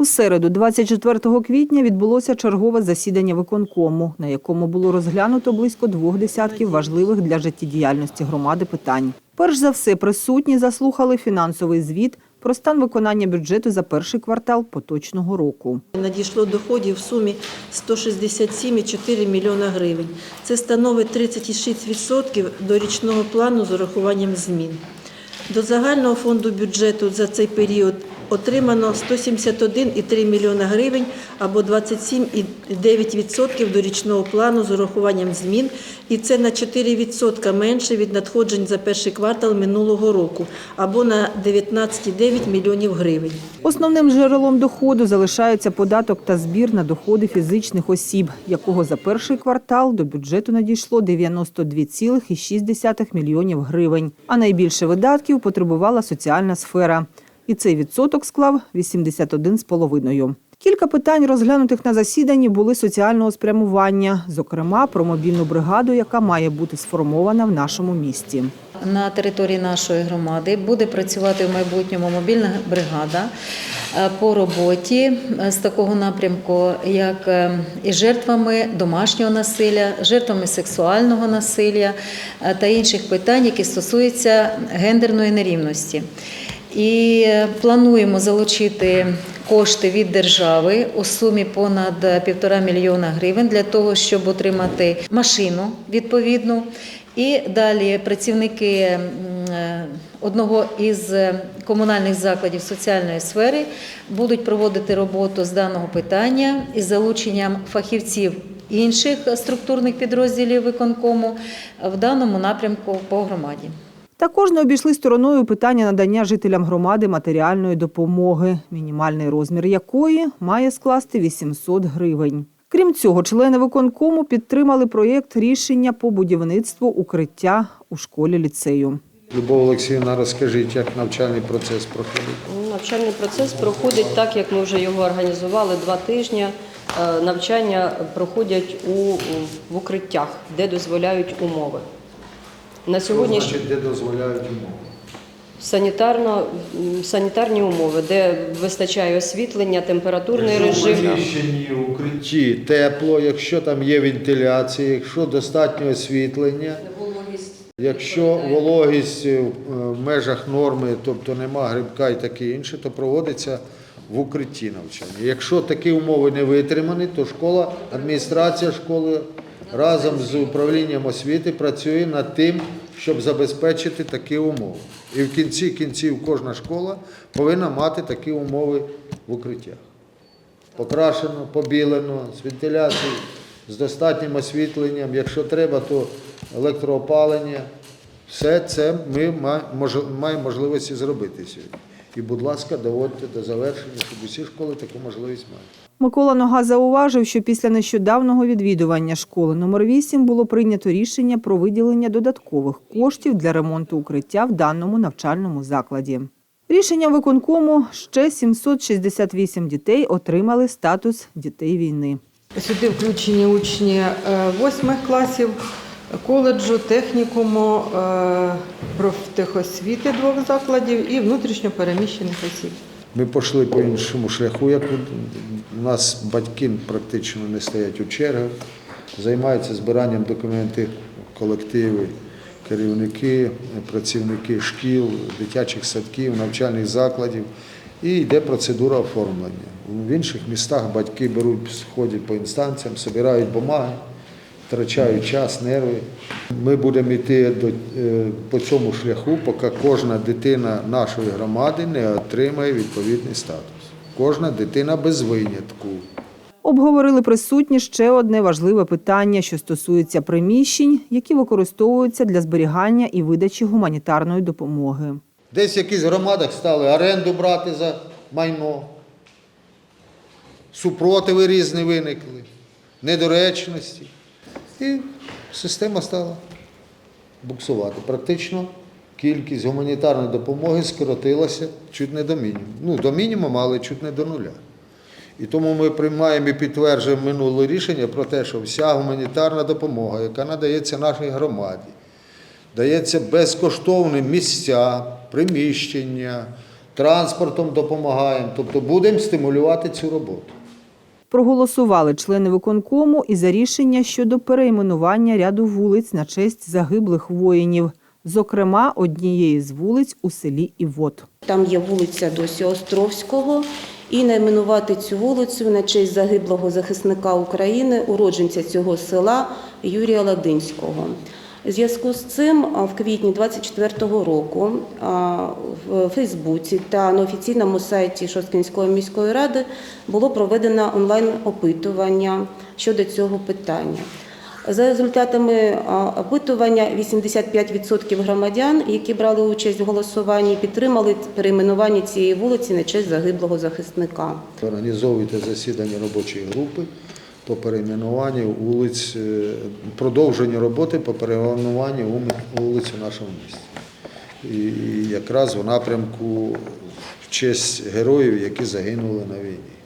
У середу, 24 квітня, відбулося чергове засідання виконкому, на якому було розглянуто близько двох десятків важливих для життєдіяльності громади питань. Перш за все, присутні заслухали фінансовий звіт про стан виконання бюджету за перший квартал поточного року. Надійшло доходів в сумі 167,4 мільйона гривень. Це становить 36% до річного плану з урахуванням змін. До загального фонду бюджету за цей період отримано 171,3 мільйона гривень або 27,9% до річного плану з урахуванням змін, і це на 4% менше від надходжень за перший квартал минулого року або на 19,9 мільйонів гривень. Основним джерелом доходу залишається податок та збір на доходи фізичних осіб, якого за перший квартал до бюджету надійшло 92,6 мільйонів гривень. А найбільше видатків потребувала соціальна сфера. І цей відсоток склав 81,5. Кілька питань, розглянутих на засіданні, були соціального спрямування, зокрема про мобільну бригаду, яка має бути сформована в нашому місті. На території нашої громади буде працювати в майбутньому мобільна бригада е, по роботі е, з такого напрямку, як е, із жертвами домашнього насилля, жертвами сексуального насилля та інших питань, які стосуються гендерної нерівності. І плануємо залучити кошти від держави у сумі понад півтора мільйона гривень для того, щоб отримати машину відповідну. І далі працівники е, одного із е, комунальних закладів соціальної сфери будуть проводити роботу з даного питання із залученням фахівців інших структурних підрозділів виконкому в даному напрямку по громаді. Також не обійшли стороною питання надання жителям громади матеріальної допомоги, мінімальний розмір якої має скласти 800 гривень. Крім цього, члени виконкому підтримали проєкт рішення по будівництву укриття у школі ліцею. Любов Олексіївна, розкажіть, як навчальний процес проходить. Навчальний процес проходить так, як ми вже його організували два тижні. Е, Навчання проходять у, в укриттях, де дозволяють умови. На сьогодні ж Значить, де дозволяють умови. санітарно, санітарні умови, де вистачає освітлення, температурний режим. В приміщенні, в укритті тепло, якщо там є вентиляція, якщо достатньо освітлення, якщо вологість е, в межах норми, тобто нема грибка і таке інше, то проводиться в укритті навчання. Якщо такі умови не витримані, то школа, адміністрація школи разом з управлінням освіти працює над тим, щоб забезпечити такі умови. І в кінці кінців кожна школа повинна мати такі умови в укриттях покрашено, побілено, з вентиляцією, з достатнім освітленням. Якщо треба, то електроопалення. Все це ми маємо можливості зробити сьогодні. І, будь ласка, доводьте до завершення, щоб усі школи таку можливість мають. Микола Нога зауважив, що після нещодавнього відвідування школи номер 8 було прийнято рішення про виділення додаткових коштів для ремонту укриття в даному навчальному закладі. Рішенням виконкому ще 768 дітей отримали статус дітей війни. Сюди включені учні е, восьмих класів коледжу, технікуму, е, профтехосвіти двох закладів і внутрішньо переміщених осіб. Ми пішли по іншому шляху. Як у нас батьки практично не стоять у чергах, займаються збиранням документів колективи, керівники, працівники шкіл, дитячих садків, навчальних закладів. І йде процедура оформлення. В інших містах батьки беруть, ходять по інстанціям, збирають бумаги, втрачають час, нерви. Ми будемо йти до, е, по цьому шляху, поки кожна дитина нашої громади не отримає відповідний статус. Кожна дитина без винятку. Обговорили присутні ще одне важливе питання, що стосується приміщень, які використовуються для зберігання і видачі гуманітарної допомоги. Десь в якихось громадах стали оренду брати за майно. Супротиви різні виникли, недоречності. І система стала буксувати. Практично кількість гуманітарної допомоги скоротилася чуть не до мінімуму. Ну, до мінімуму, але чуть не до нуля. І тому ми приймаємо і підтверджуємо минуле рішення про те, що вся гуманітарна допомога, яка надається нашій громаді, дається безкоштовні місця, приміщення, транспортом допомагаємо. Тобто будемо стимулювати цю роботу. Проголосували члени виконкому і за рішення щодо перейменування ряду вулиць на честь загиблих воїнів. Зокрема, однієї з вулиць у селі Івот. Там є вулиця досі Островського, і найменувати цю вулицю на честь загиблого захисника України, уродженця цього села Юрія Ладинського. Зв'язку з цим в квітні 24-го року в Фейсбуці та на офіційному сайті Шосткинської міської ради було проведено онлайн-опитування щодо цього питання. За результатами опитування 85% громадян, які брали участь в голосуванні, підтримали перейменування цієї вулиці на честь загиблого захисника. Організовуйте засідання робочої групи по перейменуванню вулиць, е, продовженню роботи по перейменуванню вулиць у нашому місті. І якраз у напрямку в честь героїв, які загинули на війні.